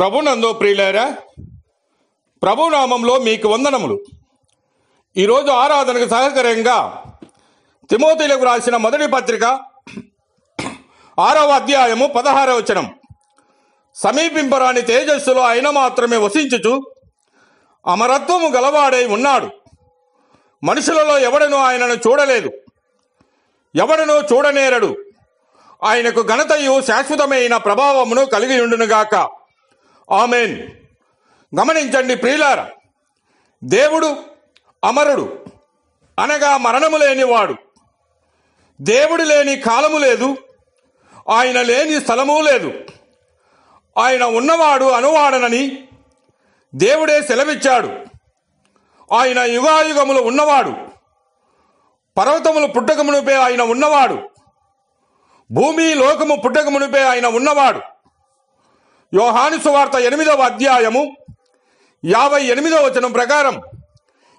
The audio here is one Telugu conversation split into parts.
ప్రభునందో ప్రియులారా ప్రభునామంలో మీకు వందనములు. ఈరోజు ఆరాధనకు సహకరంగా తిమోతిలకు రాసిన మొదటి పత్రిక ఆరవ అధ్యాయము పదహారవ వచనం. సమీపింపరాని తేజస్సులో ఆయన మాత్రమే వసించుచు అమరత్వము గలవాడై ఉన్నాడు. మనుషులలో ఎవడనూ ఆయనను చూడలేదు. ఎవడనూ చూడనేరడు. ఆయనకు ఘనతయు శాశ్వతమైన ప్రభావమును కలిగి ఉండునుగాక. ఆమెన్. గమనించండి ప్రియులార దేవుడు అమరుడు అనగా మరణము లేనివాడు దేవుడు లేని కాలము లేదు ఆయన లేని స్థలము లేదు. ఆయన ఉన్నవాడు అనువాడనని దేవుడే సెలవిచ్చాడు. ఆయన యుగాయుగములు ఉన్నవాడు పర్వతములు పుట్టకమునుపే ఆయన ఉన్నవాడు భూమి లోకము పుట్టకమునుపే ఆయన ఉన్నవాడు. యోహాను సువార్త ఎనిమిదవ అధ్యాయము యాభై ఎనిమిదవ వచనం ప్రకారం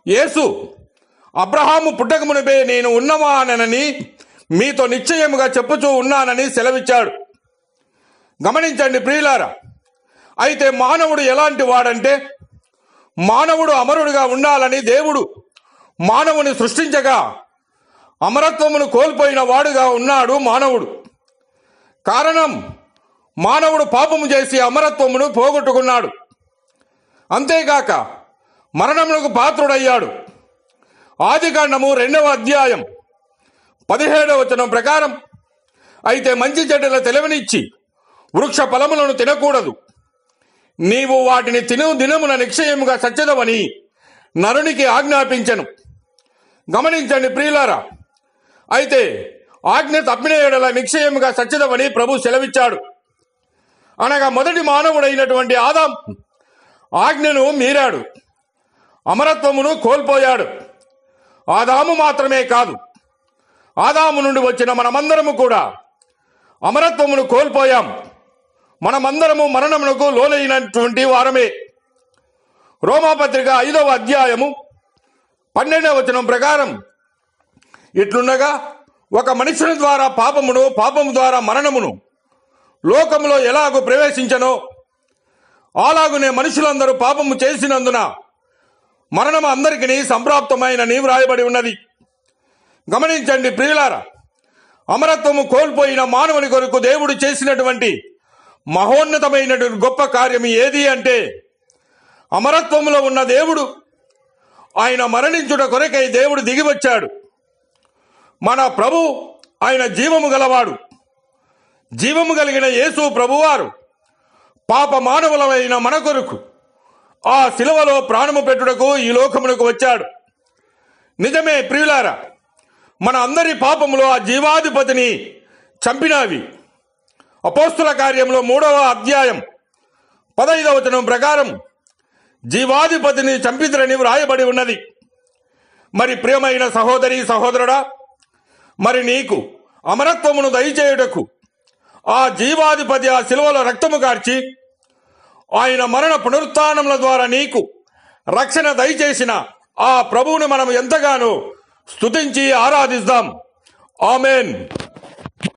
యేసు అబ్రహాము పుట్టకమునిపే నేను ఉన్నవానని మీతో నిశ్చయముగా చెప్పుచూ ఉన్నానని సెలవిచ్చాడు. గమనించండి ప్రియులారా అయితే మానవుడు ఎలాంటి వాడంటే మానవుడు అమరుడుగా ఉండాలని దేవుడు మానవుని సృష్టించగా అమరత్వమును కోల్పోయిన వాడుగా ఉన్నాడు మానవుడు. కారణం మానవుడు పాపము చేసి అమరత్వమును పోగొట్టుకున్నాడు. అంతేగాక మరణములకు పాత్రుడయ్యాడు. ఆదికాండము రెండవ అధ్యాయం పదిహేడవ వచనం ప్రకారం అయితే మంచి చెడ్డల తెలివినిచ్చి వృక్ష ఫలములను తినకూడదు. నీవు వాటిని తిను దినమున నిశ్చయముగా సత్యదవని నరునికి ఆజ్ఞాపించను. గమనించండి ప్రియులారా అయితే ఆజ్ఞ తప్పిన ఎడల నిశ్చయముగా సత్యదవని ప్రభు సెలవిచ్చాడు. అనగా మొదటి మానవుడైనటువంటి ఆదాం ఆజ్ఞను మీరాడు. అమరత్వమును కోల్పోయాడు. ఆదాము మాత్రమే కాదు ఆదాము నుండి వచ్చిన మనమందరము కూడా అమరత్వమును కోల్పోయాం. మనమందరము మరణమునకు లోనైనటువంటి వారమే. రోమాపత్రిక ఐదవ అధ్యాయము పన్నెండవ వచనం ప్రకారం ఇట్లుండగా ఒక మనుషుని ద్వారా పాపమును పాపము ద్వారా మరణమును లోకంలో ఎలాగూ ప్రవేశించనో అలాగునే మనుషులందరూ పాపము చేసినందున మరణం అందరికీ సంప్రాప్తమైన నీవు రాయబడి ఉన్నది. గమనించండి ప్రియులార అమరత్వము కోల్పోయిన మానవుని కొరకు దేవుడు చేసినటువంటి మహోన్నతమైనటువంటి గొప్ప కార్యం ఏది అంటే అమరత్వంలో ఉన్న దేవుడు ఆయన మరణించుట కొరకై దేవుడు దిగివచ్చాడు. మన ప్రభు ఆయన జీవము గలవాడు. జీవము కలిగిన యేసు ప్రభువారు పాప మానవులమైన మన కొరకు ఆ శిలవలో ప్రాణము పెట్టుటకు ఈ లోకమునకు వచ్చాడు. నిజమే ప్రియులారా మన అందరి పాపములో ఆ జీవాధిపతిని చంపినవి. అపోస్తుల కార్యంలో మూడవ అధ్యాయం పదైదవ వచనం ప్రకారం జీవాధిపతిని చంపితురని వ్రాయబడి ఉన్నది. మరి ప్రియమైన సహోదరి సహోదరుడా మరి నీకు అమరత్వమును దయచేయుటకు ఆ జీవాధిపతి ఆ శిలువలో రక్తము కార్చి ఆయన మరణ పునరుత్నముల ద్వారా నీకు రక్షణ దయచేసిన ఆ ప్రభువుని మనం ఎంతగానో స్తుతించి ఆరాధిస్తాం ఆమెన్.